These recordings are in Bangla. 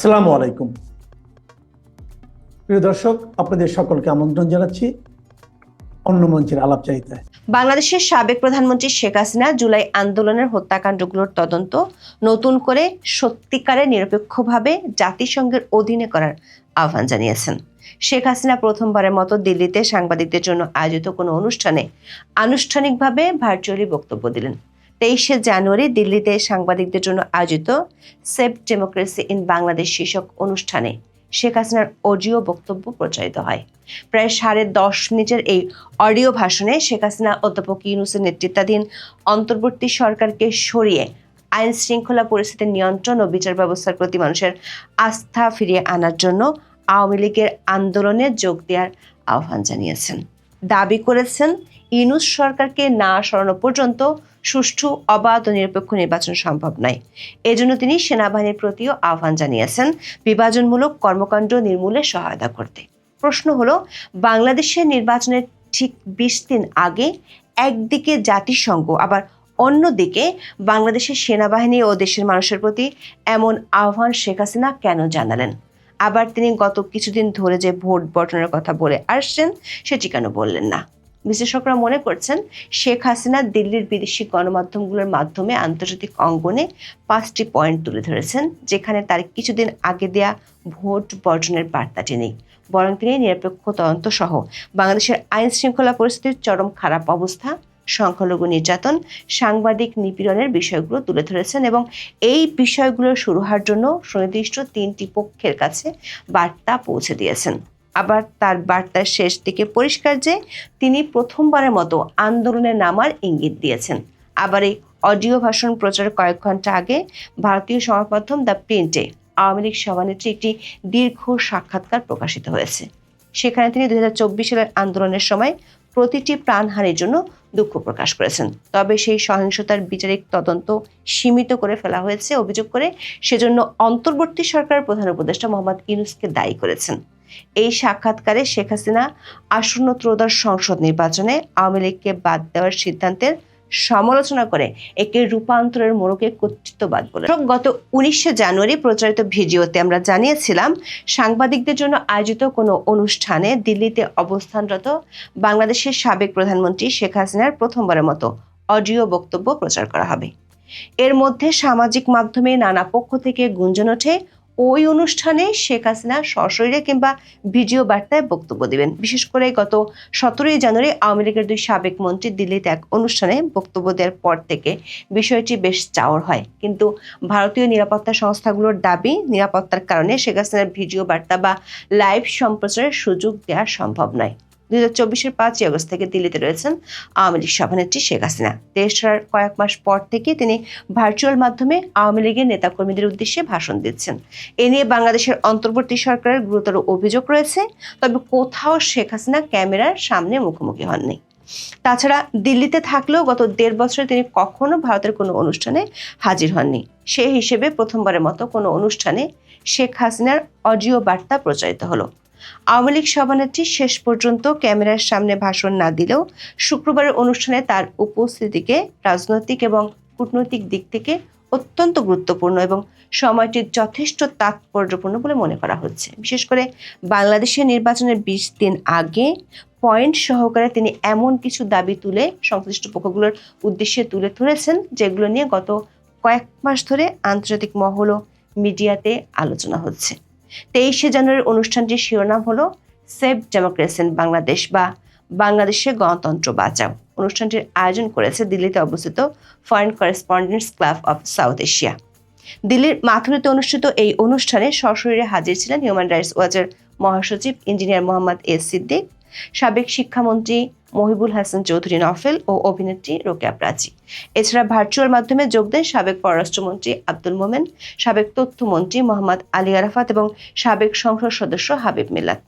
আসসালামু আলাইকুম। প্রিয় দর্শক, আপনাদের সকলকে আমন্ত্রণ জানাচ্ছি অন্য মঞ্চের আলাপ চাইতায় বাংলাদেশের সাবেক প্রধানমন্ত্রী শেখ হাসিনা জুলাই আন্দোলনের হত্যাকাণ্ডগুলোর তদন্ত নতুন করে সত্যিকারে নিরপেক্ষভাবে জাতিসংঘের অধীনে করার আহ্বান জানিয়েছেন। শেখ হাসিনা প্রথমবারের মতো দিল্লিতে সাংবাদিকদের জন্য আয়োজিত কোনো অনুষ্ঠানে আনুষ্ঠানিকভাবে ভার্চুয়ালি বক্তব্য দিলেন। তেইশে জানুয়ারি দিল্লিতে সাংবাদিকদের জন্য আয়োজিত সেভ ডেমোক্রেসি ইন বাংলাদেশ শীর্ষক অনুষ্ঠানে শেখ হাসিনার অডিও বক্তব্য প্রচারিত হয়। প্রায় সাড়ে দশ মিনিটের এই অডিও ভাষণে শেখ হাসিনা অধ্যাপক ইউনুসের নেতৃত্বাধীন অন্তর্বর্তী সরকারকে সরিয়ে আইন শৃঙ্খলা পরিস্থিতির নিয়ন্ত্রণ ও বিচার ব্যবস্থার প্রতি মানুষের আস্থা ফিরিয়ে আনার জন্য আওয়ামী লীগের আন্দোলনে যোগ দেওয়ার আহ্বান জানিয়েছেন। দাবি করেছেন, ইনুস সরকারকে না সরানো পর্যন্ত সুষ্ঠু, অবাধ ও নিরপেক্ষ নির্বাচন সম্ভব নয়। এজন্য তিনি সেনাবাহিনীর প্রতিও আহ্বান জানিয়েছেন, বিভাজনমূলক কর্মকাণ্ড নির্মূলে সহায়তা করতে। প্রশ্ন হলো, বাংলাদেশের নির্বাচনের ঠিক বিশ দিন আগে একদিকে জাতিসংঘ, আবার অন্যদিকে বাংলাদেশের সেনাবাহিনী ও দেশের মানুষের প্রতি এমন আহ্বান শেখ হাসিনা কেন জানালেন? আবার তিনি গত কিছুদিন ধরে যে ভোট বটনের কথা বলে আসছেন, সেটি কেন বললেন না? বিশেষজ্ঞরা মনে করছেন, শেখ হাসিনা দিল্লির বিদেশি গণমাধ্যমগুলোর মাধ্যমে আন্তর্জাতিক অঙ্গনে পাঁচটি পয়েন্ট তুলে ধরেছেন, যেখানে তার কিছুদিন আগে দেয়া ভোট বর্জনের বার্তাটি নেই। বরং তিনি নিরপেক্ষ তদন্ত সহ বাংলাদেশের আইন শৃঙ্খলা পরিস্থিতির চরম খারাপ অবস্থা সংখ্যালঘু নির্যাতন সাংবাদিক নিপীড়নের বিষয়গুলো তুলে ধরেছেন এবং এই বিষয়গুলো শুরু হওয়ার জন্য সুনির্দিষ্ট তিনটি পক্ষের কাছে বার্তা পৌঁছে দিয়েছেন। আবার তার বার্তার শেষ দিকে পরিষ্কার যে তিনি প্রথমবারের মতো আন্দোলনে নামার ইঙ্গিত দিয়েছেন। আবার এই অডিও ভাষণ প্রচারের কয়েক ঘণ্টা আগে ভারতীয় সংবাদ মাধ্যম দ্য প্রিন্টে আওয়ামী লীগ সভানেত্রী একটি দীর্ঘ সাক্ষাৎকার প্রকাশিত হয়েছে। সেখানে তিনি দুই হাজার চব্বিশ সালের আন্দোলনের সময় প্রতিটি প্রাণহানির জন্য দুঃখ প্রকাশ করেছেন। তবে সেই সহিংসতার বিচারিক তদন্ত সীমিত করে ফেলা হয়েছে অভিযোগ করে সেজন্য অন্তর্বর্তী সরকারের প্রধান উপদেষ্টা মোহাম্মদ ইউনুসকে দায়ী করেছেন। এই সাক্ষাৎকারে শেখ হাসিনা আসন্ন ত্রোদশ সংসদ নির্বাচনে আওয়ামী লীগকে বাদ দেওয়ার সিদ্ধান্তের সমালোচনা করে একে রূপান্তরের মোড়কে কর্তৃত্ববাদ বলে। গত উনিশে জানুয়ারি প্রচারিত ভিডিওতে আমরা জানিয়েছিলাম, সাংবাদিকদের জন্য আয়োজিত কোনো অনুষ্ঠানে দিল্লিতে অবস্থানরত বাংলাদেশের সাবেক প্রধানমন্ত্রী শেখ হাসিনার প্রথমবারের মতো অডিও বক্তব্য প্রচার করা হবে। এর মধ্যে সামাজিক মাধ্যমে নানা পক্ষ থেকে গুঞ্জন ওঠে ওই অনুষ্ঠানে শেখ হাসিনা সশরীরে কিংবা ভিডিও বার্তায় বক্তব্য দিবেন। বিশেষ করে গত সতেরোই জানুয়ারি আওয়ামী লীগের দুই সাবেক মন্ত্রী দিল্লিতে এক অনুষ্ঠানে বক্তব্য দেওয়ার পর থেকে বিষয়টি বেশ চাওয়ার হয়। কিন্তু ভারতীয় নিরাপত্তা সংস্থাগুলোর দাবি নিরাপত্তার কারণে শেখ হাসিনার ভিডিও বার্তা বা লাইভ সম্প্রচারের সুযোগ দেওয়া সম্ভব নয়। দুই হাজার চব্বিশের পাঁচই আগস্ট থেকে দিল্লিতে রয়েছেন আওয়ামী লীগ সভানেত্রী শেখ হাসিনা। দেশ ছাড়ার কয়েক মাস পর থেকে তিনি ভার্চুয়াল মাধ্যমে আওয়ামী লীগের নেতাকর্মীদের উদ্দেশ্যে ভাষণ দিচ্ছেন। এ নিয়ে বাংলাদেশের অন্তর্বর্তী সরকারের গুরুতর অভিযোগ রয়েছে, তবে কোথাও শেখ হাসিনা ক্যামেরার সামনে মুখোমুখি হননি। তাছাড়া দিল্লিতে থাকলেও গত দেড় বছরে তিনি কখনো ভারতের কোনো অনুষ্ঠানে হাজির হননি। সেই হিসেবে প্রথমবারের মতো কোনো অনুষ্ঠানে শেখ হাসিনার অডিও বার্তা প্রচারিত হলো। আওয়ামী লীগ সভানেত্রী শেষ পর্যন্ত ক্যামেরার সামনে ভাষণ না দিলেও শুক্রবারের অনুষ্ঠানে তার উপস্থিতিকে রাজনৈতিক এবং কূটনৈতিক দিক থেকে অত্যন্ত গুরুত্বপূর্ণ এবং সময়টি যথেষ্ট তাৎপর্যপূর্ণ বলে মনে করা হচ্ছে। বিশেষ করে বাংলাদেশের নির্বাচনের বিশ দিন আগে পয়েন্ট সহকারে তিনি এমন কিছু দাবি তুলে সংশ্লিষ্ট পক্ষগুলোর উদ্দেশ্যে তুলে ধরেছেন, যেগুলো নিয়ে গত কয়েক মাস ধরে আন্তর্জাতিক মহল ও মিডিয়াতে আলোচনা হচ্ছে। তেইশে জানুয়ারির অনুষ্ঠানটির শিরোনাম হলো সেভ ডেমোক্রেসি বাংলাদেশ বা বাংলাদেশে গণতন্ত্র বাঁচাও। অনুষ্ঠানটির আয়োজন করেছে দিল্লিতে অবস্থিত foreign correspondents club of South Asia দিল্লির মাথুরিতে অনুষ্ঠিত এই অনুষ্ঠানে সশরীরে হাজির ছিলেন হিউম্যান রাইটস ওয়াচের মহাসচিব ইঞ্জিনিয়ার মোহাম্মদ এস সিদ্দিক। সাবেক শিক্ষামন্ত্রী মহিবুল হাসান চৌধুরী নফেল ও অভিনেত্রী রোকেয়া প্রাচী। এছাড়া ভার্চুয়াল মাধ্যমে যোগ দেন সাবেক পররাষ্ট্রমন্ত্রী আব্দুল মোমেন, সাবেক তথ্যমন্ত্রী মোহাম্মদ আলী আরাফাত এবং সাবেক সংসদ সদস্য হাবিব মিল্লাত।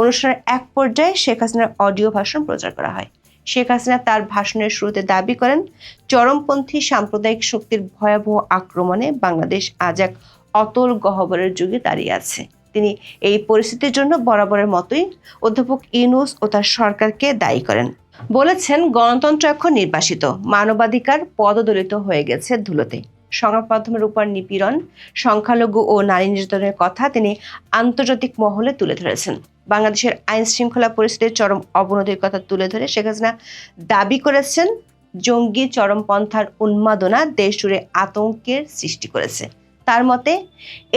অনুষ্ঠানের এক পর্যায়ে শেখ হাসিনার অডিও ভাষণ প্রচার করা হয়। শেখ হাসিনা তার ভাষণের শুরুতে দাবি করেন, চরমপন্থী সাম্প্রদায়িক শক্তির ভয়াবহ আক্রমণে বাংলাদেশ আজ এক অতল গহ্বরের যুগে দাঁড়িয়ে আছে। তিনি এই পরিস্থিতির জন্য বরাবরের মতোই অধ্যাপক ইউনুস ও তার সরকারকে দায়ী করেন। বলেছেন, গণতন্ত্র এখন নির্বাসিত। মানবাধিকার পদদলিত হয়ে গেছে ধুলোতে। সংবাদ মাধ্যমের উপর নিপীড়ন, সংখ্যালঘু ও নারী নির্যাতনের কথা তিনি আন্তর্জাতিক মহলে তুলে ধরেছেন। বাংলাদেশের আইন শৃঙ্খলা পরিস্থিতির চরম অবনতির কথা তুলে ধরে শেখ হাসিনা দাবি করেছেন, জঙ্গি চরমপন্থার উন্মাদনা দেশ জুড়ে আতঙ্কের সৃষ্টি করেছে। তার মতে,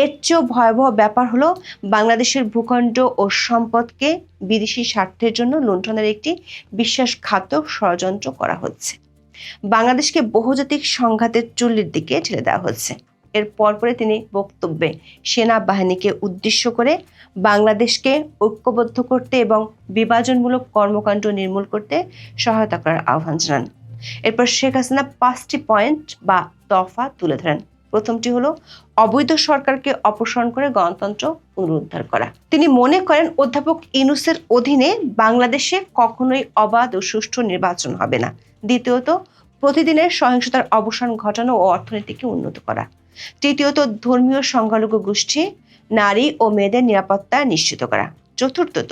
এর চেয়েও ভয়াবহ ব্যাপার হলো বাংলাদেশের ভূখণ্ড ও সম্পদকে বিদেশি স্বার্থের জন্য লুণ্ঠনের একটি বিশ্বাসঘাতক ষড়যন্ত্র করা হচ্ছে। বাংলাদেশকে বহুজাতিক সংঘাতের চুল্লির দিকে ঠেলে দেওয়া হচ্ছে। এর পরপরে তিনি বক্তব্যে সেনাবাহিনীকে উদ্দেশ্য করে বাংলাদেশকে ঐক্যবদ্ধ করতে এবং বিভাজনমূলক কর্মকাণ্ড নির্মূল করতে সহায়তা করার আহ্বান জানান। এরপর শেখ হাসিনা পাঁচটি পয়েন্ট বা দফা তুলে ধরেন। প্রথমটি হলো, অবৈধ সরকারকে অপসারণ করে গণতন্ত্র পুনরুদ্ধার করা। তিনি মনে করেন, অধ্যাপক ইনুসের অধীনে বাংলাদেশে কখনোই অবাধ ও সুষ্ঠু নির্বাচন হবে না। দ্বিতীয়ত, প্রতিদিনের সহিংসতার অবসান ঘটানো ও অর্থনীতিকে উন্নত করা। তৃতীয়ত, ধর্মীয় সংখ্যালঘু গোষ্ঠী, নারী ও মেয়েদের নিরাপত্তা নিশ্চিত করা। চতুর্থত,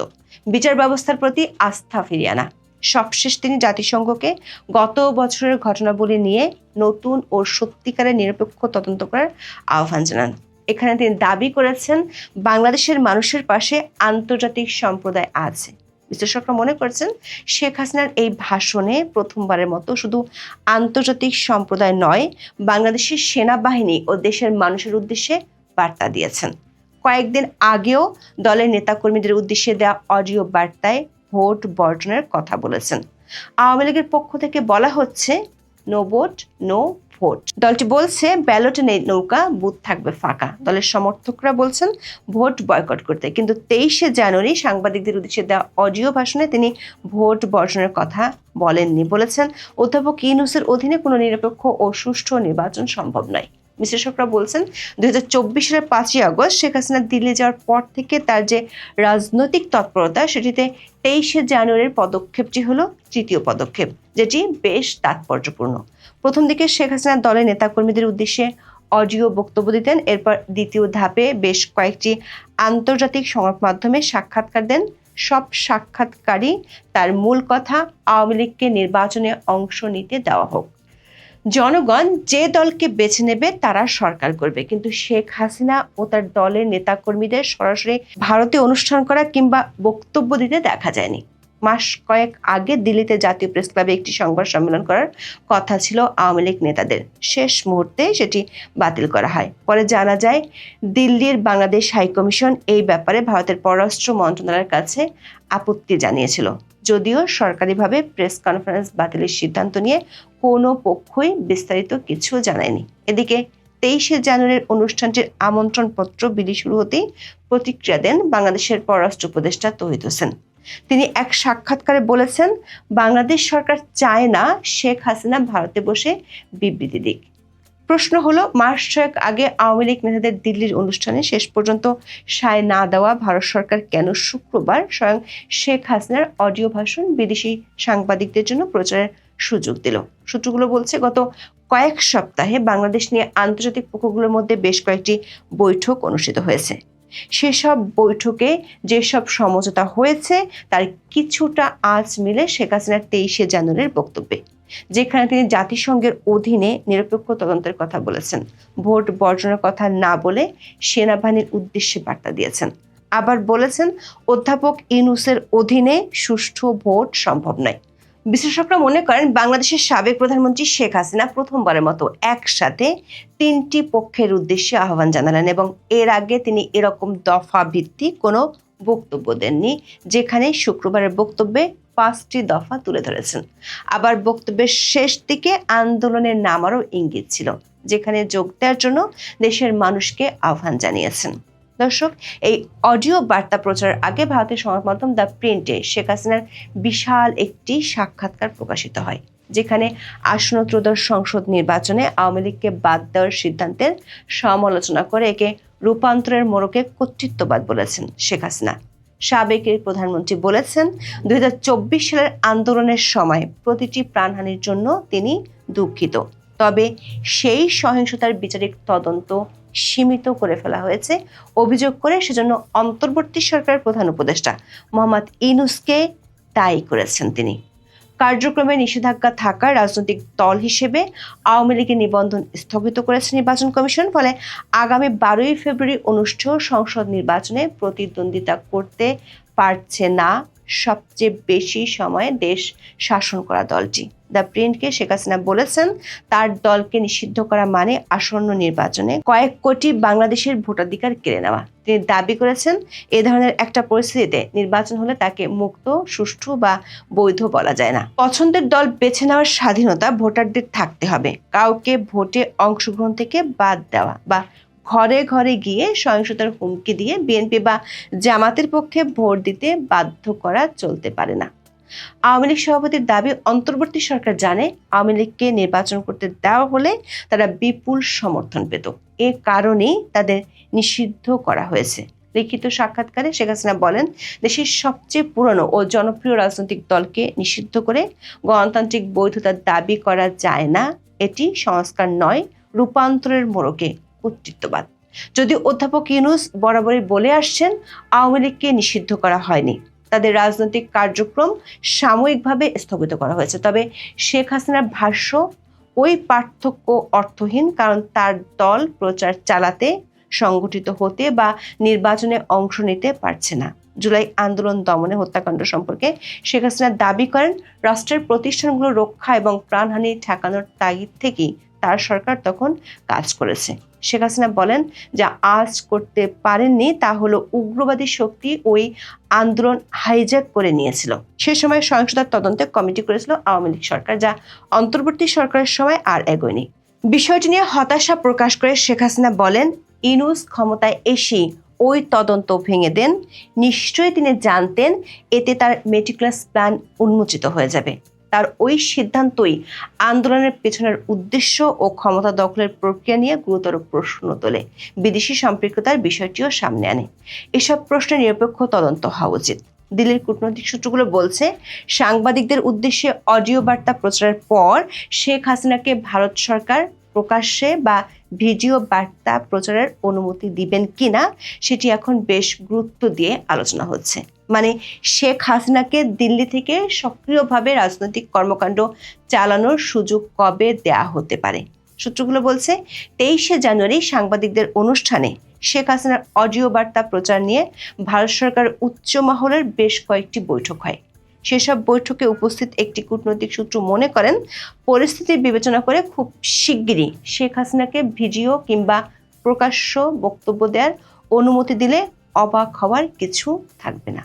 বিচার ব্যবস্থার প্রতি আস্থা ফিরিয়ে আনা। সবশেষ তিনি জাতিসংঘকে গত বছরের ঘটনাবলী নিয়ে নতুন ও সত্যিকারের নিরপেক্ষ তদন্ত করার আহ্বান জানান। এখানে তিনি দাবি করেছেন, বাংলাদেশের মানুষের পাশে আন্তর্জাতিক সম্প্রদায় আছে। বিশ্লেষকরা মনে করছেন, শেখ হাসিনার এই ভাষণে প্রথমবারের মতো শুধু আন্তর্জাতিক সম্প্রদায় নয়, বাংলাদেশের সেনাবাহিনী ও দেশের মানুষের উদ্দেশ্যে বার্তা দিয়েছেন। কয়েকদিন আগেও দলের নেতাকর্মীদের উদ্দেশ্যে দেওয়া অডিও বার্তায় ভোট বর্জনের কথা বলেছেন। আওয়ামী লীগের পক্ষ থেকে বলা হচ্ছে, নো ভোট নো ভোট। দলটি বলছে, ব্যালটে নেই, নৌকা, বুথ থাকবে ফাঁকা। দলের সমর্থকরা বলছেন, ভোট বয়কট করতে। কিন্তু তেইশে জানুয়ারি সাংবাদিকদের উদ্দেশ্যে দেওয়া অডিও ভাষণে তিনি ভোট বর্জনের কথা বলেননি বলেছেন, অধ্যাপক ইউনুসের অধীনে কোনো নিরপেক্ষ ও সুষ্ঠু নির্বাচন সম্ভব নয়। বিশ্লেষকরা বলছেন দুই হাজার চব্বিশ সালের পাঁচই আগস্ট শেখ হাসিনা দিল্লি যাওয়ার পর থেকে তার যে রাজনৈতিক তৎপরতা, সেটিতে তেইশে জানুয়ারির পদক্ষেপটি হলো তৃতীয় পদক্ষেপ, যেটি বেশ তাৎপর্যপূর্ণ। প্রথম দিকে শেখ হাসিনা দলের নেতাকর্মীদের উদ্দেশ্যে অডিও বক্তব্য দিতেন, এরপর দ্বিতীয় ধাপে বেশ কয়েকটি আন্তর্জাতিক সংবাদ মাধ্যমে সাক্ষাৎকার দেন। সব সাক্ষাৎকারই তার মূল কথা আওয়ামী লীগকে নির্বাচনে অংশ নিতে দেওয়া হোক। জনগণ যে দলকে বেছে নেবে তারা সরকার করবে। কিন্তু শেখ হাসিনা ও তার দলের নেতাকর্মীদের সরাসরি ভারতে অনুষ্ঠান করা কিংবা বক্তব্য দিতে দেখা যায়নি। মাস কয়েক আগে দিল্লিতে জাতীয় প্রেস ক্লাবে একটি সংবাদ সম্মেলন করার কথা ছিল আওয়ামী লীগ নেতাদের। শেষ মুহূর্তে সেটি বাতিল করা হয়। পরে জানা যায়, দিল্লির বাংলাদেশ হাইকমিশন এই ব্যাপারে ভারতের পররাষ্ট্র মন্ত্রণালয়ের কাছে আপত্তি জানিয়েছিল। যদিও সরকারিভাবে প্রেস কনফারেন্স বাতিলের সিদ্ধান্ত নিয়ে কোনো পক্ষই বিস্তারিত কিছু জানায়নি। এদিকে তেইশে জানুয়ারির অনুষ্ঠানটির আমন্ত্রণপত্র বিলি শুরু হতেই প্রতিক্রিয়া দেন বাংলাদেশের পররাষ্ট্র উপদেষ্টা তহিদ হোসেন। তিনি এক সাক্ষাৎকারে বলেছেন, বাংলাদেশ সরকার চায় না শেখ হাসিনা ভারতে বসে বিবৃতি দিক। প্রশ্ন হলো, মাস ছয়েক আগে আওয়ামী লীগ নেতাদের দিল্লির অনুষ্ঠানে শেষ পর্যন্ত সায় না দেওয়া ভারত সরকার কেন শুক্রবার স্বয়ং শেখ হাসিনার অডিও ভাষণ বিদেশি সাংবাদিকদের জন্য প্রচারের সুযোগ দিল? সূত্রগুলো বলছে, গত কয়েক সপ্তাহে বাংলাদেশ নিয়ে আন্তর্জাতিক পক্ষগুলোর মধ্যে বেশ কয়েকটি বৈঠক অনুষ্ঠিত হয়েছে। সেসব বৈঠকে যেসব সমঝোতা হয়েছে, তার কিছুটা আজ মিলে শেখ হাসিনার তেইশে জানুয়ারির বক্তব্যে। যেখানে তিনি জাতিসংঘের অধীনে নিরপেক্ষ তদন্তের কথা বলেছেন। ভোট বর্জনের কথা না বলে সেনাবাহিনীর উদ্দেশ্যে বার্তা দিয়েছেন। আবার বলেছেন, অধ্যাপক ইনুসের অধীনে সুষ্ঠু ভোট সম্ভব নয়। বিশ্লেষকরা মনে করেন, বাংলাদেশের সাবেক প্রধানমন্ত্রী শেখ হাসিনা প্রথমবারের মতো একসাথে তিনটি পক্ষের উদ্দেশ্যে আহ্বান জানালেন এবং এর আগে তিনি এরকম দফা ভিত্তিক কোনো বক্তব্য দেননি, যেখানে শুক্রবারের বক্তব্যে পাঁচটি দফা তুলে ধরেছেন। আবার বক্তব্যের শেষ দিকে আন্দোলনের নামারও ইঙ্গিত ছিল, যেখানে যোগ দেওয়ার জন্য দেশের মানুষকে আহ্বান জানিয়েছেন। দর্শক, এই অডিও বার্তা প্রচারের আগে ভারতের সংবাদ মাধ্যম দ্য প্রিন্টে শেখ হাসিনার বিশাল একটি সাক্ষাৎকার প্রকাশিত হয়, যেখানে আসন্ন ত্রয়োদশ সংসদ নির্বাচনে আওয়ামী লীগকে বাদ দেওয়ার সিদ্ধান্তের সমালোচনা করে একে রূপান্তরের মোড়কে কর্তৃত্ববাদ বলেছেন শেখ হাসিনা। সাবেক এই প্রধানমন্ত্রী বলেছেন দু হাজার চব্বিশ সালের আন্দোলনের সময় প্রতিটি প্রাণহানির জন্য তিনি দুঃখিত। তবে সেই সহিংসতার বিচারিক তদন্ত সীমিত করে ফেলা হয়েছে। অভিযোগ করে সেজন্য অন্তর্বর্তী সরকারের প্রধান উপদেষ্টা মোহাম্মদ ইনুসকে দায়ী করেছেন তিনি। কার্যক্রমে নিষেধাজ্ঞা থাকা রাজনৈতিক দল হিসেবে আওয়ামী লীগের নিবন্ধন স্থগিত করেছে নির্বাচন কমিশন, ফলে আগামী বারোই ফেব্রুয়ারি অনুষ্ঠেয় সংসদ নির্বাচনে প্রতিদ্বন্দ্বিতা করতে পারছে না সবচেয়ে বেশি সময়ে দেশ শাসন করা দলটি। দ্য প্রিন্টকে শেখ হাসিনা বলেছেন, তার দলকে নিষিদ্ধ করা মানে আসন্ন নির্বাচনে কয়েক কোটি বাংলাদেশের ভোটাধিকার কেড়ে নেওয়া। তিনি দাবি করেছেন, এ ধরনের একটা পরিস্থিতিতে নির্বাচন হলে তাকে মুক্ত, সুষ্ঠু বা বৈধ বলা যায় না। পছন্দের দল বেছে নেওয়ার স্বাধীনতা ভোটারদের থাকতে হবে। কাউকে ভোটে অংশগ্রহণ থেকে বাদ দেওয়া বা ঘরে ঘরে গিয়ে সহিংসতার হুমকি দিয়ে বিএনপি বা জামাতের পক্ষে ভোট দিতে বাধ্য করা চলতে পারে না। আওয়ামী লীগ সভাপতির দাবি অন্তর্বর্তী সরকার জানে আওয়ামী লীগকে নির্বাচন করতে দেওয়া হলে তারা বিপুল সমর্থন পেত। এ কারণেই তাদের নিষিদ্ধ করা হয়েছে। লিখিত সাক্ষাৎকারে শেখ হাসিনা বলেন, দেশের সবচেয়ে পুরনো ও জনপ্রিয় রাজনৈতিক দলকে নিষিদ্ধ করে গণতান্ত্রিক বৈধতার দাবি করা যায় না। এটি সংস্কার নয়, রূপান্তরের মোড়কে কর্তৃত্ববাদ। যদি অধ্যাপক ইউনুস বরাবরই বলে আসছেন, আওয়ামী লীগকে নিষিদ্ধ করা হয়নি। তাদের রাজনৈতিক কার্যক্রম সাময়িকভাবে স্থগিত করা হয়েছে। তবে শেখ হাসিনার ভাষ্য, ওই পার্থক্য অর্থহীন কারণ তার দল প্রচার চালাতে, সংগঠিত হতে বা নির্বাচনে অংশ নিতে পারছে না। জুলাই আন্দোলন দমনে হত্যাকাণ্ড সম্পর্কে শেখ হাসিনা দাবি করেন, রাষ্ট্রের প্রতিষ্ঠানগুলো রক্ষা এবং প্রাণহানি ঠেকানোর তাগিদ থেকেই তার সরকার তখন কাজ করেছে। শেখ হাসিনা বলেন যা, আজ করতে পারেননি তা হলো উগ্রবাদী শক্তি ওই আন্দোলন হাইজ্যাক করে নিয়েছিল। সে সময় সহিংসতার তদন্তে কমিটি করেছিল আওয়ামী লীগ সরকার, যা অন্তর্বর্তী সরকারের সময় আর এগোয়নি বিষয়টি নিয়ে হতাশা প্রকাশ করে শেখ হাসিনা বলেন, ইনুস ক্ষমতায় এসেই ওই তদন্ত ভেঙে দেন। নিশ্চয়ই তিনি জানতেন, এতে তার মেটিকুলাস প্ল্যান উন্মোচিত হয়ে যাবে। তার ওই সিদ্ধান্তই আন্দোলনের পেছনের উদ্দেশ্য ও ক্ষমতা দখলের প্রক্রিয়া নিয়ে গুরুতর প্রশ্ন তোলে। বিদেশি সম্পৃক্ততার বিষয়টিও সামনে আনে। এসব প্রশ্নে নিরপেক্ষ তদন্ত হওয়া উচিত। দিল্লির কূটনৈতিক সূত্রগুলো বলছে, সাংবাদিকদের উদ্দেশ্যে অডিও বার্তা প্রচারের পর শেখ হাসিনাকে ভারত সরকার প্রকাশ্যে বা ভিডিও বার্তা প্রচারের অনুমতি দিবেন কিনা, সেটি এখন বেশ গুরুত্ব দিয়ে আলোচনা হচ্ছে। মানে শেখ হাসিনাকে দিল্লি থেকে সক্রিয়ভাবে রাজনৈতিক কর্মকাণ্ড চালানোর সুযোগ কবে দেয়া হতে পারে? সূত্রগুলো বলছে, তেইশে জানুয়ারি সাংবাদিকদের অনুষ্ঠানে শেখ হাসিনার অডিও বার্তা প্রচার নিয়ে ভারত সরকার উচ্চ মহলের বেশ কয়েকটি বৈঠক হয়। সেসব বৈঠকে উপস্থিত একটি কূটনৈতিক সূত্র মনে করেন পরিস্থিতির বিবেচনা করে খুব শিগগিরই শেখ হাসিনাকে ভিডিও কিংবা প্রকাশ্য বক্তব্য দেওয়ার অনুমতি দিলে অবাক হওয়ার কিছু থাকবে না।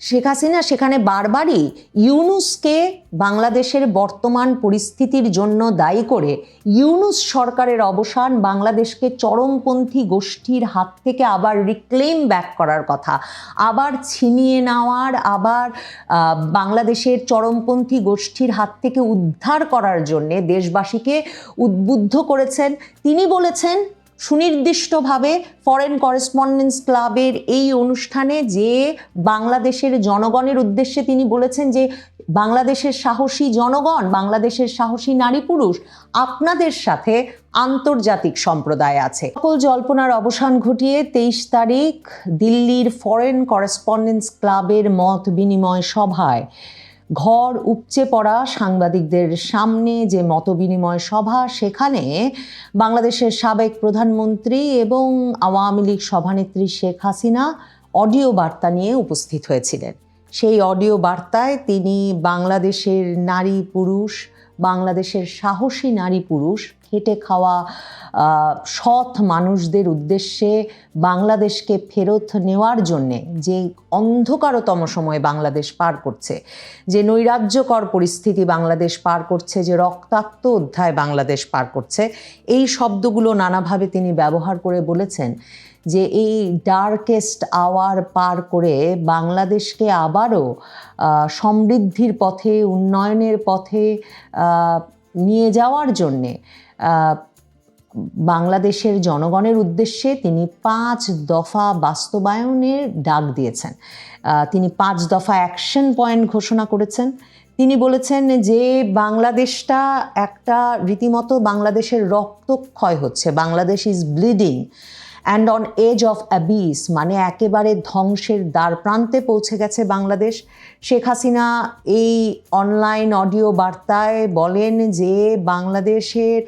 শেখ হাসিনা সেখানে বারবারই ইউনুসকে বাংলাদেশের বর্তমান পরিস্থিতির জন্য দায়ী করে ইউনুস সরকারের অবসান বাংলাদেশকে চরমপন্থী গোষ্ঠীর হাত থেকে আবার রিক্লেম ব্যাক করার কথা। আবার ছিনিয়ে নেওয়ার, আবার বাংলাদেশের চরমপন্থী গোষ্ঠীর হাত থেকে উদ্ধার করার জন্যে দেশবাসীকে উদ্বুদ্ধ করেছেন। তিনি বলেছেন সুনির্দিষ্টভাবে ফরেন করেসপন্ডেন্স ক্লাবের এই অনুষ্ঠানে যে বাংলাদেশের জনগণের উদ্দেশ্যে তিনি বলেছেন যে বাংলাদেশের সাহসী জনগণ, বাংলাদেশের সাহসী নারী পুরুষ আপনাদের সাথে আন্তর্জাতিক সম্প্রদায় আছে। সকল জল্পনার অবসান ঘটিয়ে তেইশ তারিখ দিল্লির ফরেন করেসপন্ডেন্স ক্লাবের মত বিনিময় সভায় ঘর উপচে পড়া সাংবাদিকদের সামনে যে মতবিনিময় সভা, সেখানে বাংলাদেশের সাবেক প্রধানমন্ত্রী এবং আওয়ামী লীগ সভানেত্রী শেখ হাসিনা অডিও বার্তা নিয়ে উপস্থিত হয়েছিলেন। সেই অডিও বার্তায় তিনি বাংলাদেশের নারী, পুরুষ বাংলাদেশের সাহসী নারী পুরুষ খেটে খাওয়া সৎ মানুষদের উদ্দেশ্যে বাংলাদেশকে ফেরত নেওয়ার জন্যে যে অন্ধকারতম সময় বাংলাদেশ পার করছে, যে নৈরাজ্যকর পরিস্থিতি বাংলাদেশ পার করছে, যে রক্তাক্ত অধ্যায় বাংলাদেশ পার করছে, এই শব্দগুলো নানাভাবে তিনি ব্যবহার করে বলেছেন। যে এই ডার্কেস্ট আওয়ার পার করে বাংলাদেশকে আবারও সমৃদ্ধির পথে, উন্নয়নের পথে নিয়ে যাওয়ার জন্যে বাংলাদেশের জনগণের উদ্দেশ্যে তিনি পাঁচ দফা বাস্তবায়নের ডাক দিয়েছেন। তিনি পাঁচ দফা অ্যাকশন পয়েন্ট ঘোষণা করেছেন। তিনি বলেছেন যে বাংলাদেশটা একটা রীতিমতো বাংলাদেশের রক্তক্ষয় হচ্ছে। Bangladesh is bleeding and on edge of abyss মানে একেবারে ধ্বংসের দ্বার প্রান্তে পৌঁছে গেছে বাংলাদেশ। শেখ হাসিনা এই অনলাইন অডিও বার্তায় বলেন যে বাংলাদেশের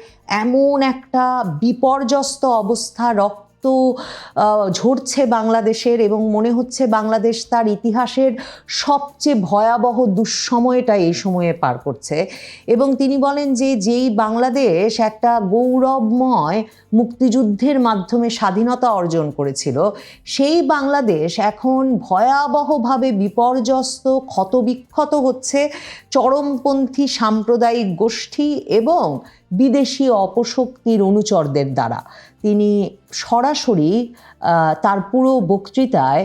এমন একটা বিপর্যস্ত অবস্থা রক্ত ঝরছে বাংলাদেশের এবং মনে হচ্ছে বাংলাদেশ তার ইতিহাসের সবচেয়ে ভয়াবহ দুঃসময়টা এই সময়ে পার করছে। এবং তিনি বলেন যে যেই বাংলাদেশ একটা গৌরবময় মুক্তিযুদ্ধের মাধ্যমে স্বাধীনতা অর্জন করেছিল, সেই বাংলাদেশ এখন ভয়াবহভাবে বিপর্যস্ত, ক্ষতবিক্ষত হচ্ছে চরমপন্থী সাম্প্রদায়িক গোষ্ঠী এবং বিদেশি অপশক্তির অনুচরদের দ্বারা। তিনি সরাসরি তার পুরো বক্তৃতায়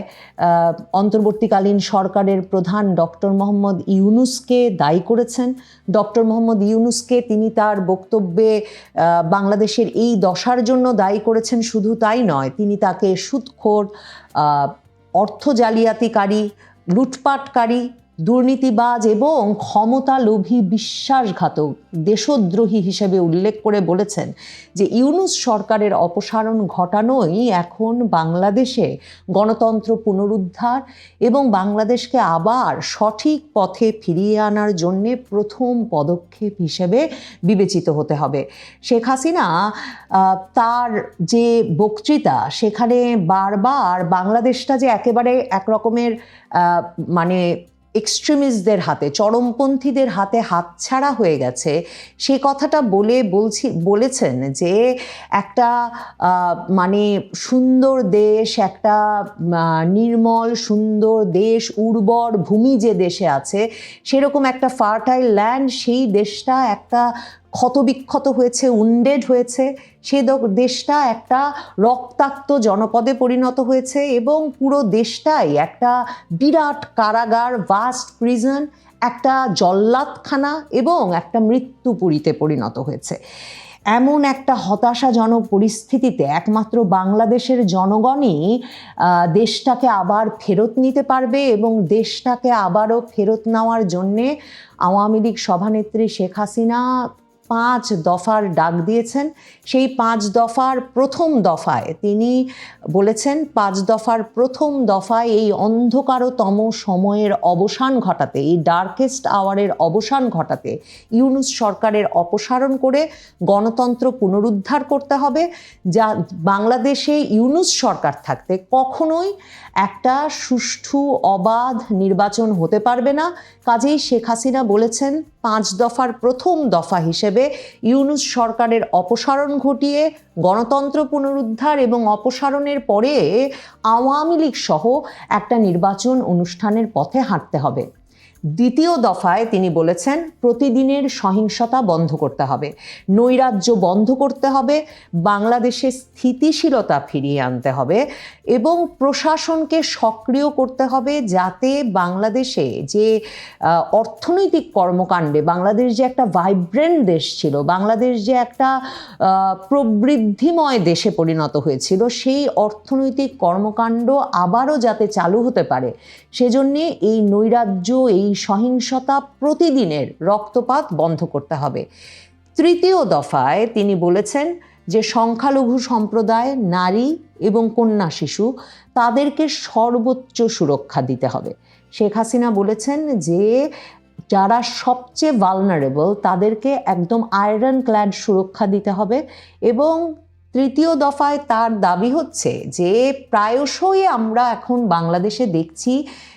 অন্তর্বর্তীকালীন সরকারের প্রধান ডক্টর মোহাম্মদ ইউনুসকে দায়ী করেছেন। ডক্টর মোহাম্মদ ইউনুসকে তিনি তার বক্তব্যে বাংলাদেশের এই দশার জন্য দায়ী করেছেন। শুধু তাই নয় তিনি তাকে সুদখোর আহ, অর্থ জালিয়াতিকারী লুটপাটকারী দুর্নীতিবাজ এবং ক্ষমতালোভী বিশ্বাসঘাতক দেশদ্রোহী হিসেবে উল্লেখ করে বলেছেন যে ইউনুস সরকারের অপসারণ ঘটানোই এখন বাংলাদেশে গণতন্ত্র পুনরুদ্ধার এবং বাংলাদেশকে আবার সঠিক পথে ফিরিয়ে আনার জন্যে প্রথম পদক্ষেপ হিসেবে বিবেচিত হতে হবে। শেখ হাসিনা তার যে বক্তৃতা, সেখানে বারবার বাংলাদেশটা যে একেবারে একরকমের মানে এক্সট্রিমিস্টদের হাতে, চরমপন্থীদের হাতে হাতছাড়া হয়ে গেছে। সে কথাটা বলে বলছি, বলেছেন যে একটা মানে সুন্দর দেশ, একটা নির্মল, সুন্দর দেশ, উর্বর ভূমি যে দেশে আছে, সেরকম একটা ফার্টাইল ল্যান্ড, সেই দেশটা একটা ক্ষতবিক্ষত হয়েছে উন্ডেড হয়েছে, সে দেশটা একটা রক্তাক্ত জনপদে পরিণত হয়েছে এবং পুরো দেশটাই একটা বিরাট কারাগার ভাস্ট প্রিজন একটা জল্লাদখানা এবং একটা মৃত্যুপুরীতে পরিণত হয়েছে। এমন একটা হতাশাজনক পরিস্থিতিতে একমাত্র বাংলাদেশের জনগণই দেশটাকে আবার ফেরত নিতে পারবে এবং দেশটাকে আবারও ফেরত নেওয়ার জন্যে আওয়ামী লীগ সভানেত্রী শেখ হাসিনা পাঁচ দফার ডাক দিয়েছেন। সেই পাঁচ দফার প্রথম দফায় তিনি বলেছেন, পাঁচ দফার প্রথম দফায় এই অন্ধকারতম সময়ের অবসান ঘটাতে, এই ডার্কেস্ট আওয়ারের অবসান ঘটাতে ইউনুস সরকারের অপসারণ করে গণতন্ত্র পুনরুদ্ধার করতে হবে। যা বাংলাদেশে ইউনুস সরকার থাকতে কখনোই একটা সুষ্ঠু, অবাধ নির্বাচন হতে পারবে না। কাজেই শেখ হাসিনা বলেছেন পাঁচ দফার প্রথম দফা হিসেবে ইউনুস সরকারের অপসারণ ঘটিয়ে, গণতন্ত্র পুনরুদ্ধার এবং অপসারণের পরে আওয়ামী লীগ সহ একটা নির্বাচন অনুষ্ঠানের পথে হাঁটতে হবে। দ্বিতীয় দফায় তিনি বলেছেন, প্রতিদিনের সহিংসতা বন্ধ করতে হবে। নৈরাজ্য বন্ধ করতে হবে বাংলাদেশে স্থিতিশীলতা ফিরিয়ে আনতে হবে এবং প্রশাসনকে সক্রিয় করতে হবে যাতে বাংলাদেশে যে অর্থনৈতিক কর্মকাণ্ডে, বাংলাদেশ যে একটা ভাইব্রেন্ট দেশ ছিল, বাংলাদেশ যে একটা প্রবৃদ্ধিময় দেশে পরিণত হয়েছিল, সেই অর্থনৈতিক কর্মকাণ্ড আবারও যাতে চালু হতে পারে, সেজন্যে এই নৈরাজ্য, এই সহিংসতা প্রতিদিনের রক্তপাত বন্ধ করতে হবে। তৃতীয় দফায় তিনি বলেছেন যে সংখ্যালঘু সম্প্রদায়, নারী এবং কন্যা শিশু তাদেরকে সর্বোচ্চ সুরক্ষা দিতে হবে। শেখ হাসিনা বলেছেন যে যারা সবচেয়ে ভালনারেবল তাদেরকে একদম আয়রন ক্ল্যাড সুরক্ষা দিতে হবে এবং তৃতীয় দফায় তার দাবি হচ্ছে যে প্রায়শই আমরা এখন বাংলাদেশে দেখছি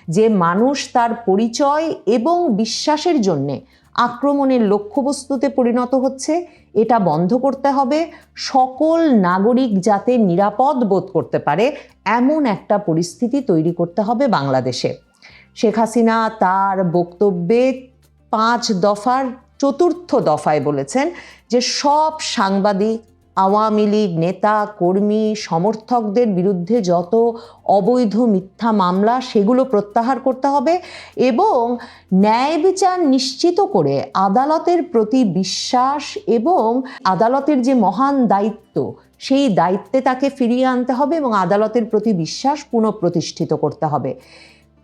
যে মানুষ তার পরিচয় এবং বিশ্বাসের জন্যে আক্রমণের লক্ষ্যবস্তুতে পরিণত হচ্ছে। এটা বন্ধ করতে হবে। সকল নাগরিক যাতে নিরাপদ বোধ করতে পারে, এমন একটা পরিস্থিতি তৈরি করতে হবে বাংলাদেশে। শেখ হাসিনা তার বক্তব্যে পাঁচ দফার চতুর্থ দফায় বলেছেন যে সব সাংবাদিক আওয়ামী লীগ নেতা, কর্মী, সমর্থকদের বিরুদ্ধে যত অবৈধ মিথ্যা মামলা সেগুলো প্রত্যাহার করতে হবে এবং ন্যায় বিচার নিশ্চিত করে আদালতের প্রতি বিশ্বাস এবং আদালতের যে মহান দায়িত্ব, সেই দায়িত্বে তাকে ফিরিয়ে আনতে হবে এবং আদালতের প্রতি বিশ্বাস পুনঃপ্রতিষ্ঠিত করতে হবে।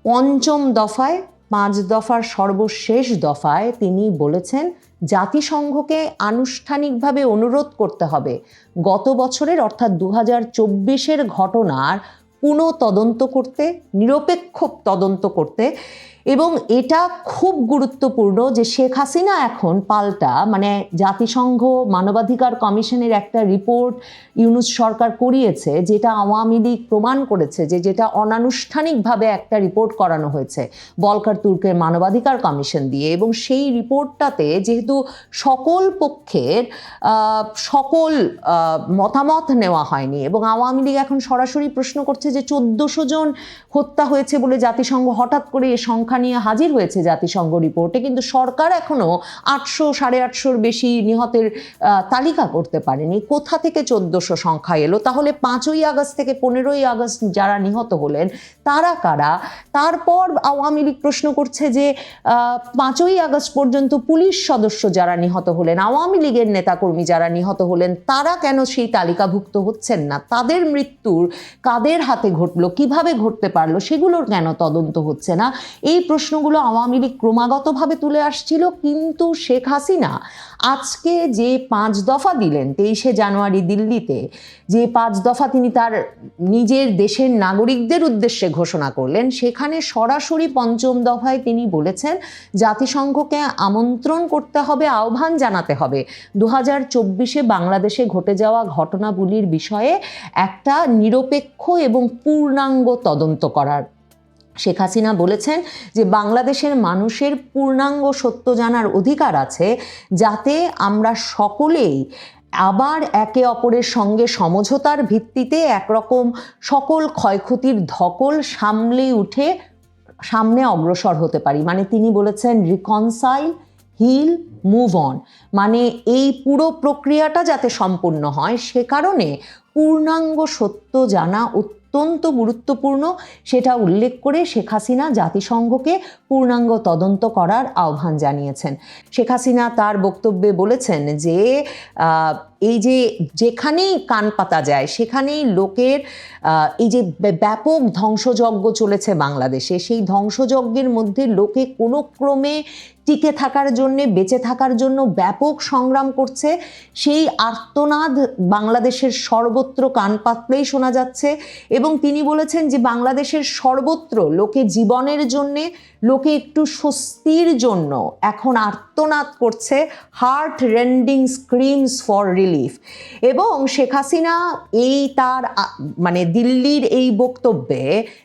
পঞ্চম দফায় পাঁচ দফার সর্বশেষ দফায় তিনি বলেছেন, জাতিসংঘকে আনুষ্ঠানিকভাবে অনুরোধ করতে হবে। গত বছরের অর্থাৎ দু হাজার ঘটনার পুনঃ তদন্ত করতে, নিরপেক্ষ তদন্ত করতে এবং এটা খুব গুরুত্বপূর্ণ যে শেখ হাসিনা এখন পাল্টা মানে জাতিসংঘ মানবাধিকার কমিশনের একটা রিপোর্ট ইউনুস সরকার করিয়েছে, যেটা আওয়ামী লীগ প্রমাণ করেছে যে যেটা অনানুষ্ঠানিকভাবে একটা রিপোর্ট করানো হয়েছে বলকার তুর্কের মানবাধিকার কমিশন দিয়ে। এবং সেই রিপোর্টটাতে যেহেতু সকল পক্ষের সকল মতামত নেওয়া হয়নি এবং আওয়ামী লীগ এখন সরাসরি প্রশ্ন করছে যে চোদ্দশো জন হত্যা হয়েছে বলে জাতিসংঘ হঠাৎ করে এ সংখ্যা নিয়ে হাজির হয়েছে জাতিসংঘ রিপোর্টে, কিন্তু সরকার এখনও আটশো, সাড়ে আটশোর বেশি নিহতের তালিকা করতে পারেনি। কোথা থেকে চোদ্দশো সংখ্যা এলো? তাহলে পাঁচই আগস্ট থেকে পনেরোই আগস্ট যারা নিহত হলেন, তারা কারা? তারপর আওয়ামী লীগ প্রশ্ন করছে যে পাঁচই আগস্ট পর্যন্ত পুলিশ সদস্য যারা নিহত হলেন, আওয়ামী লীগের নেতাকর্মী যারা নিহত হলেন, তারা কেন সেই তালিকাভুক্ত হচ্ছেন না? তাদের মৃত্যুর কাদের হাতে ঘটলো? কীভাবে ঘটতে পারল? সেগুলোর কেন তদন্ত হচ্ছে না? এই প্রশ্নগুলো আওয়ামী লীগ ক্রমাগতভাবে তুলে আসছিল, কিন্তু শেখ হাসিনা আজকে যে পাঁচ দফা দিলেন, তেইশে জানুয়ারি দিল্লিতে, যে পাঁচ দফা তিনি তার নিজের দেশের নাগরিকদের উদ্দেশ্যে ঘোষণা করলেন, সেখানে সরাসরি পঞ্চম দফায় তিনি বলেছেন, জাতিসংঘকে আমন্ত্রণ করতে হবে, আহ্বান জানাতে হবে। দু হাজার চব্বিশে বাংলাদেশে ঘটে যাওয়া ঘটনাগুলির বিষয়ে একটা নিরপেক্ষ এবং পূর্ণাঙ্গ তদন্ত করার শেখ হাসিনা বলেছেন যে বাংলাদেশের মানুষের পূর্ণাঙ্গ সত্য জানার অধিকার আছে যাতে আমরা সকলেই আবার একে অপরের সঙ্গে সমঝোতার ভিত্তিতে একরকম সকল ক্ষয়ক্ষতির ধকল সামলে উঠে, সামনে অগ্রসর হতে পারি। মানে তিনি বলেছেন রিকনসাইল হিল মুভ অন মানে এই পুরো প্রক্রিয়াটা যাতে সম্পূর্ণ হয়, সে কারণে পূর্ণাঙ্গ সত্য জানা অত্যন্ত গুরুত্বপূর্ণ। সেটা উল্লেখ করে শেখ হাসিনা জাতিসংঘকে পূর্ণাঙ্গ তদন্ত করার আহ্বান জানিয়েছেন। শেখ হাসিনা তার বক্তব্যে বলেছেন যে এই যে যেখানেই কান পাতা যায়, সেখানেই লোকের এই যে ব্যাপক ধ্বংসযজ্ঞ চলেছে বাংলাদেশে, সেই ধ্বংসযজ্ঞের মধ্যে লোকে কোনো ক্রমে টিকে থাকার জন্যে, বেঁচে থাকার জন্য ব্যাপক সংগ্রাম করছে। সেই আর্তনাদ বাংলাদেশের সর্বত্র কান পাতলেই শোনা যাচ্ছে এবং তিনি বলেছেন যে বাংলাদেশের সর্বত্র লোকে জীবনের জন্যে লোকে একটু স্বস্তির জন্য এখন আর্তনাদ করছে heart rending screams for relief এবং শেখ হাসিনা এই তার মানে দিল্লির এই বক্তব্যে,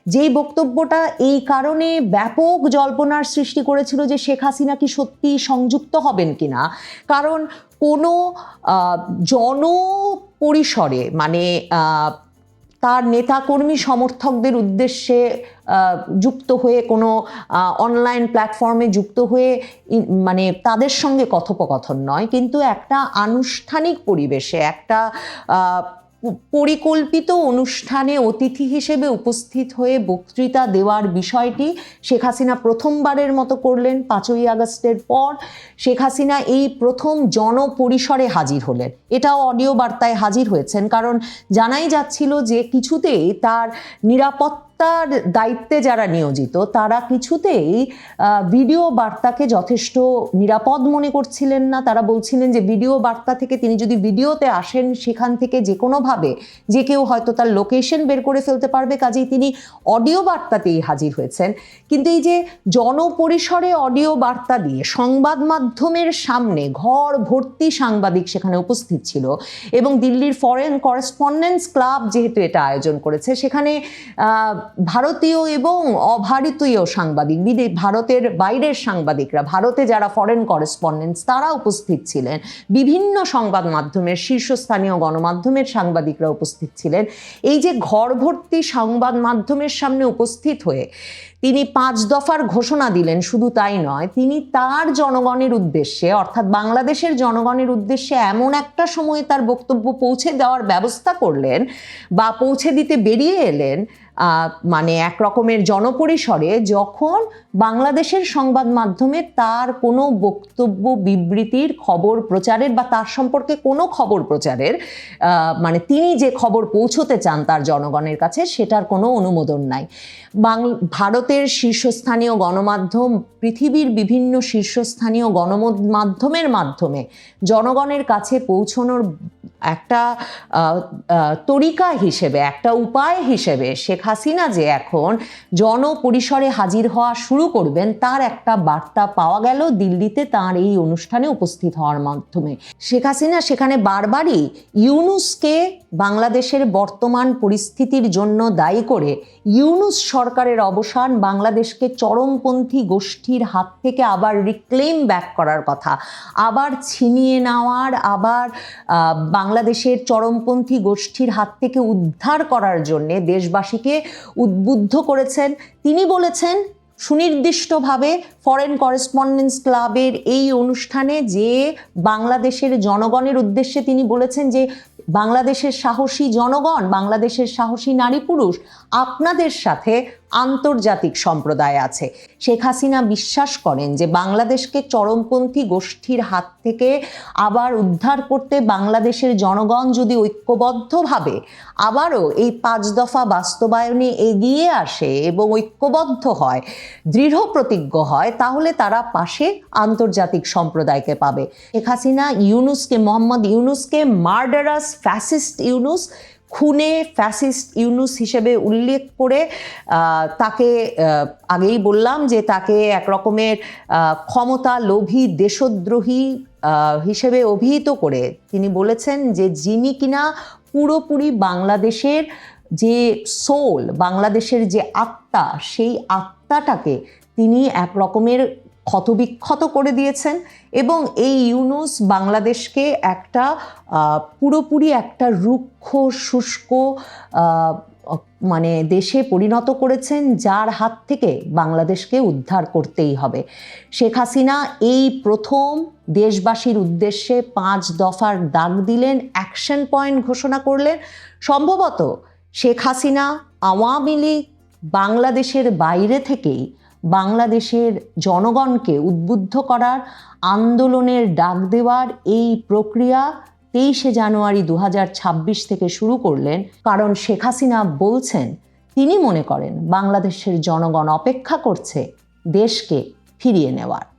যেই বক্তব্যটা এই কারণে ব্যাপক জল্পনার সৃষ্টি করেছিল যে শেখ হাসিনা কি সত্যি সংযুক্ত হবেন কিনা। কারণ কোনো জন পরিসরে মানে তার নেতাকর্মী সমর্থকদের উদ্দেশ্যে যুক্ত হয়ে কোনো অনলাইন প্ল্যাটফর্মে যুক্ত হয়ে মানে তাদের সঙ্গে কথোপকথন নয়। কিন্তু একটা আনুষ্ঠানিক পরিবেশে একটা পরিকল্পিত অনুষ্ঠানে অতিথি হিসেবে উপস্থিত হয়ে বক্তৃতা দেওয়ার বিষয়টি শেখ হাসিনা প্রথমবারের মতো করলেন, পাঁচই আগস্টের পর। শেখ হাসিনা এই প্রথম জনপরিসরে হাজির হলেন। এটাও অডিও বার্তায় হাজির হয়েছেন, কারণ জানাই যাচ্ছিল যে কিছুতেই তার নিরাপত্তার দায়িত্বে যারা নিয়োজিত, তারা কিছুতেই ভিডিও বার্তাকে যথেষ্ট নিরাপদ মনে করছিলেন না। তারা বলছিলেন যে, ভিডিও বার্তা থেকে তিনি যদি ভিডিওতে আসেন, সেখান থেকে যে কোনোভাবে যে কেউ হয়তো তার লোকেশন বের করে ফেলতে পারবে। কাজেই তিনি অডিও বার্তাতেই হাজির হয়েছেন। কিন্তু এই যে জনপরিসরে অডিও বার্তা দিয়ে সংবাদ মাধ্যমের সামনে ঘর ভর্তি সাংবাদিক সেখানে উপস্থিত ছিল এবং দিল্লির ফরেন করেসপন্ডেন্স ক্লাব যেহেতু এটা আয়োজন করেছে, সেখানে ভারতীয় এবং অভারতীয় সাংবাদিক। বিদে ভারতের বাইরের সাংবাদিকরা, ভারতে যারা ফরেন করেসপন্ডেন্স তারা উপস্থিত ছিলেন। বিভিন্ন সংবাদ মাধ্যমের, শীর্ষস্থানীয় গণমাধ্যমের সাংবাদিকরা উপস্থিত ছিলেন। এই যে ঘর ভর্তি সংবাদ মাধ্যমের সামনে উপস্থিত হয়ে তিনি পাঁচ দফার ঘোষণা দিলেন, শুধু তাই নয়, তিনি তার জনগণের উদ্দেশ্যে, অর্থাৎ বাংলাদেশের জনগণের উদ্দেশ্যে এমন একটা সময়ে তার বক্তব্য পৌঁছে দেওয়ার ব্যবস্থা করলেন বা পৌঁছে দিতে বেরিয়ে এলেন মানে এক রকমের জনপরিসরে যখন বাংলাদেশের সংবাদ মাধ্যমে তার কোনো বক্তব্য, বিবৃতির খবর প্রচারের বা তার সম্পর্কে কোনো খবর প্রচারের মানে তিনি যে খবর পৌঁছতে চান তার জনগণের কাছে সেটার কোনো অনুমোদন নাই। ভারতের শীর্ষস্থানীয় গণমাধ্যম, পৃথিবীর বিভিন্ন শীর্ষস্থানীয় গণমাধ্যমের মাধ্যমে জনগণের কাছে পৌঁছনোর একটা তরিকা হিসেবে, একটা উপায় হিসেবে শেখ হাসিনা যে এখন জনপরিসরে হাজির হওয়া শুরু করবেন, তার একটা বার্তা পাওয়া গেল দিল্লিতে তার এই অনুষ্ঠানে উপস্থিত হওয়ার মাধ্যমে। শেখ হাসিনা সেখানে বারবারই ইউনুসকে বাংলাদেশের বর্তমান পরিস্থিতির জন্য দায়ী করে ইউনুস সরকারের অবসান বাংলাদেশকে চরমপন্থী গোষ্ঠীর হাত থেকে আবার রিক্লেম ব্যাক করার কথা। আবার ছিনিয়ে নেওয়ার, আবার বাংলাদেশের চরমপন্থী গোষ্ঠীর হাত থেকে উদ্ধার করার জন্যে দেশবাসীকে উদ্বুদ্ধ করেছেন। তিনি বলেছেন, সুনির্দিষ্টভাবে ফরেন করেসপন্ডেন্স ক্লাবের এই অনুষ্ঠানে যে বাংলাদেশের জনগণের উদ্দেশ্যে তিনি বলেছেন যে বাংলাদেশের সাহসী জনগণ, বাংলাদেশের সাহসী নারী পুরুষ, আপনাদের সাথে আন্তর্জাতিক সম্প্রদায় আছে। শেখ হাসিনা বিশ্বাস করেন যে বাংলাদেশকে চরমপন্থী গোষ্ঠীর হাত থেকে আবার উদ্ধার করতে বাংলাদেশের জনগণ যদি ঐক্যবদ্ধভাবে আবারও এই পাঁচ দফা বাস্তবায়নে এগিয়ে আসে এবং ঐক্যবদ্ধ হয়, দৃঢ় প্রতিজ্ঞ হয়, তাহলে তারা পাশে আন্তর্জাতিক সম্প্রদায়কে পাবে। শেখ হাসিনা ইউনুসকে, মোহাম্মদ ইউনুসকে, মার্ডারাস ফ্যাসিস্ট ইউনুস খুনে ফ্যাসিস্ট ইউনুস হিসেবে উল্লেখ করে তাকে আগেই বললাম যে তাকে এক রকমের ক্ষমতা লোভী দেশদ্রোহী হিসেবে অভিহিত করে তিনি বলেছেন যে যিনি কিনা পুরোপুরি বাংলাদেশের যে সোল, বাংলাদেশের যে আত্মা, সেই আত্মাটাকে তিনি এক রকমের ক্ষতবিক্ষত করে দিয়েছেন এবং এই ইউনুস বাংলাদেশকে একটা পুরোপুরি একটা রুক্ষ, শুষ্ক মানে দেশে পরিণত করেছেন, যার হাত থেকে বাংলাদেশকে উদ্ধার করতেই হবে। শেখ হাসিনা এই প্রথম দেশবাসীর উদ্দেশ্যে পাঁচ দফার দাগ দিলেন, অ্যাকশন পয়েন্ট ঘোষণা করলেন। সম্ভবত শেখ হাসিনা আওয়ামী লীগ বাংলাদেশের বাইরে থেকেই বাংলাদেশের জনগণকে উদ্বুদ্ধ করার আন্দোলনের ডাক দেওয়ার এই প্রক্রিয়া তেইশে জানুয়ারি দু হাজার ছাব্বিশ থেকে শুরু করলেন, কারণ শেখ হাসিনা বলছেন, তিনি মনে করেন বাংলাদেশের জনগণ অপেক্ষা করছে দেশকে ফিরিয়ে নেওয়ার।